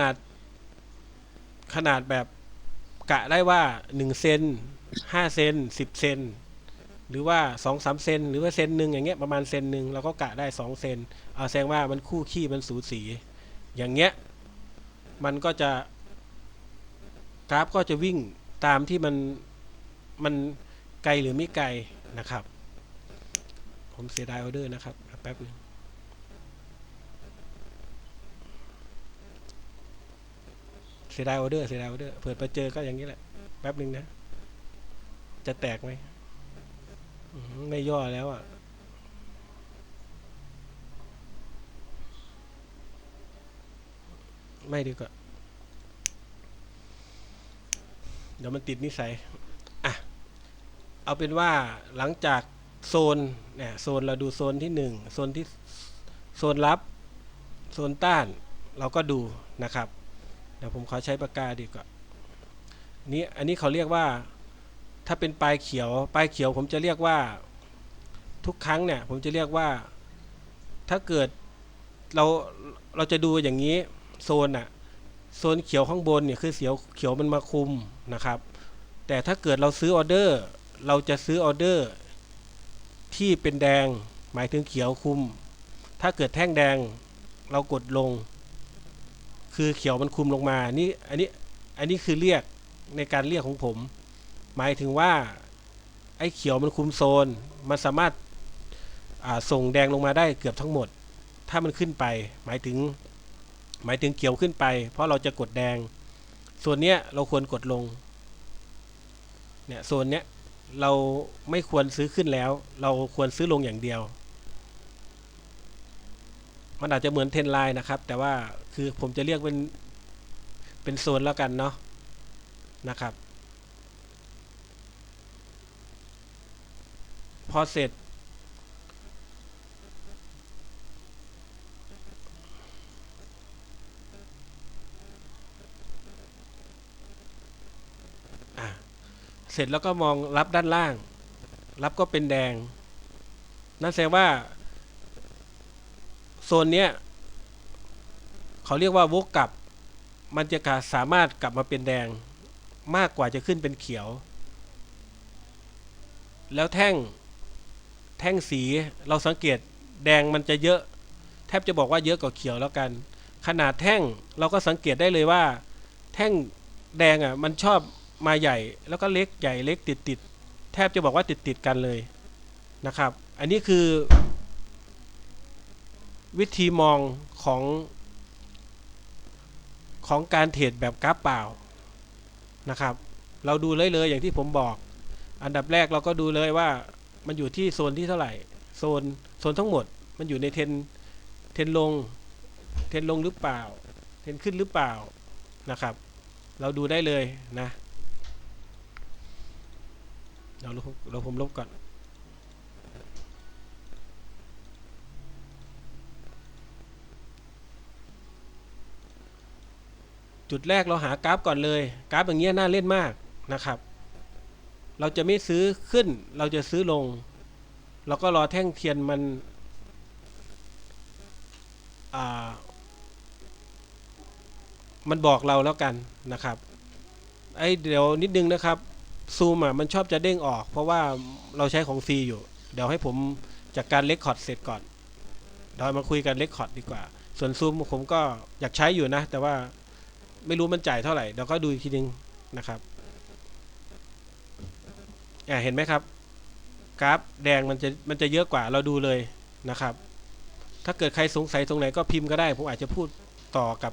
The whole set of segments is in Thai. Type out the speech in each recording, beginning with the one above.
นาด ขนาดแบบกะได้ว่าหนึ่งเซนห้าเซนสิบเซนหรือว่าสองสามเซนหรือว่าเซนหนึ่งอย่างเงี้ยประมาณเซนหนึ่งเราก็กะได้สองเซนเอาแสดงว่ามันคู่ขี้มันสูสี อย่างเงี้ย มันก็จะ กราฟก็จะวิ่งตามที่มันมันไกลหรือไม่ไกลนะครับ ผมเสียดายออเดอร์นะครับแป๊บนึง เสียดายออเดอร์เสียดายออเดอร์เผื่อไปเจอก็อย่างนี้แหละ แป๊บหนึ่งนะ จะแตกไหมไม่ย่อแล้วอะไม่ดีกว่า เดี๋ยวมันติดนิสัย อะ เอาเป็นว่าหลังจากโซน เนี่ย โซนเราดูโซนที่หนึ่งโซนที่ โซนรับ โซนต้าน เราก็ดูนะครับ เดี๋ยวผมขอใช้ปากกาดีกว่านี่อันนี้เขาเรียกว่าถ้าเป็นปลายเขียว ปลายเขียวผมจะเรียกว่าทุกครั้งเนี่ย ผมจะเรียกว่าถ้าเกิดเราเราจะดูอย่างนี้โซนอะโซนเขียวข้างบนเนี่ยคือเขียวเขียวมันมาคุมนะครับ แต่ถ้าเกิดเราซื้อออเดอร์ เราจะซื้อออเดอร์ที่เป็นแดงหมายถึงเขียวคุม ถ้าเกิดแท่งแดงเรากดลง คือเขียวมันคุมลงมานี่อันนี้อันนี้คือเรียกในการเรียกของผม หมายถึงว่าไอ้เขียวมันคุมโซน มันสามารถส่งแดงลงมาได้เกือบทั้งหมด ถ้ามันขึ้นไป หมายถึง หมายถึงเขียวขึ้นไป เพราะเราจะกดแดง ส่วนเนี้ยเราควรกดลง เนี่ยโซนเนี้ยเราไม่ควรซื้อขึ้นแล้ว เราควรซื้อลงอย่างเดียว มันอาจจะเหมือนเทนไลน์นะครับ แต่ว่า คือผมจะเรียกเป็นเป็นโซนแล้วกันเนาะนะครับ พอเสร็จ เสร็จแล้วก็มองรับด้านล่าง รับก็เป็นแดง นั่นแสดงว่า โซนเนี้ย เขาเรียกว่าวกกลับ มันจะกะสามารถกลับมาเป็นแดงมากกว่าจะขึ้นเป็นเขียว แล้วแท่งแท่งสีเราสังเกตแดงมันจะเยอะ แทบจะบอกว่าเยอะกว่าเขียวแล้วกัน ขนาดแท่งเราก็สังเกตได้เลยว่า แท่งแดงอะมันชอบมาใหญ่ แล้วก็เล็กใหญ่เล็กติดติดแทบจะบอกว่าติดติดกันเลยนะครับ อันนี้คือ วิธีมองของ ของการเทรดแบบกราฟเปล่านะครับ เราดูเลยเลยอย่างที่ผมบอก อันดับแรกเราก็ดูเลยว่ามันอยู่ที่โซนที่เท่าไหร่ โซนโซนทั้งหมด มันอยู่ในเทนเทนลง เทนลงหรือเปล่า เทนขึ้นหรือเปล่านะครับ เราดูได้เลยนะเราเราผมลบก่อน จุดแรกเราหากราฟก่อนเลย กราฟอย่างเงี้ยน่าเล่นมากนะครับ เราจะไม่ซื้อขึ้น เราจะซื้อลง เราก็รอแท่งเทียนมันมันบอกเราแล้วกันนะครับไอเดี๋ยวนิดนึงนะครับซูมอะมันชอบจะเด้งออก เพราะว่าเราใช้ของฟรีอยู่ เดี๋ยวให้ผมจากการเลคคอร์ดเสร็จก่อนเดี๋ยวมาคุยกันเลคคอร์ดดีกว่า ส่วนซูมผมก็อยากใช้อยู่นะ แต่ว่า ไม่รู้มันจ่ายเท่าไหร่เดี๋ยวก็ดูอีกทีนึงนะครับอ่าเห็นไหมครับ กราฟแดงมันจะมันจะเยอะกว่าเราดูเลยนะครับ ถ้าเกิดใครสงสัยตรงไหนก็พิมพ์ก็ได้ ผมอาจจะพูดต่อกับ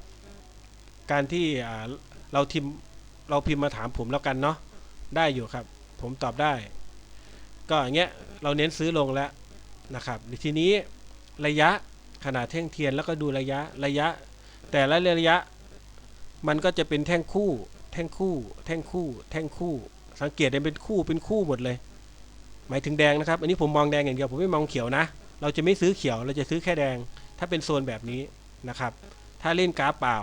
การที่อ่าเราทิมเราพิมพ์มาถามผมแล้วกันเนาะได้อยู่ครับ ผมตอบได้ ก็อย่างเงี้ยเราเน้นซื้อลงแล้วนะครับทีนี้ระยะขนาดแท่งเทียนแล้วก็ดูระยะระยะ แต่ละระยะ มันก็จะเป็นแท่งคู่ แท่งคู่ แท่งคู่ แท่งคู่ สังเกตได้เป็นคู่เป็นคู่หมดเลย หมายถึงแดงนะครับ อันนี้ผมมองแดงอย่างเดียวผมไม่มองเขียวนะ เราจะไม่ซื้อเขียวเราจะซื้อแค่แดง ถ้าเป็นโซนแบบนี้นะครับ ถ้าเล่นกราฟเปล่า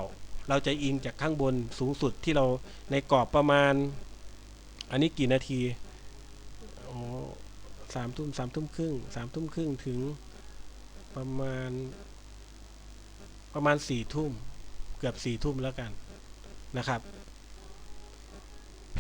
เราจะอิงจากข้างบนสูงสุดที่เราในกรอบประมาณ อันนี้กี่นาทีอ๋อสามทุ่มสามทุ่มครึ่งสามทุ่มครึ่งถึงประมาณประมาณสี่ทุ่มเกือบสี่ทุ่มแล้วกัน นะครับ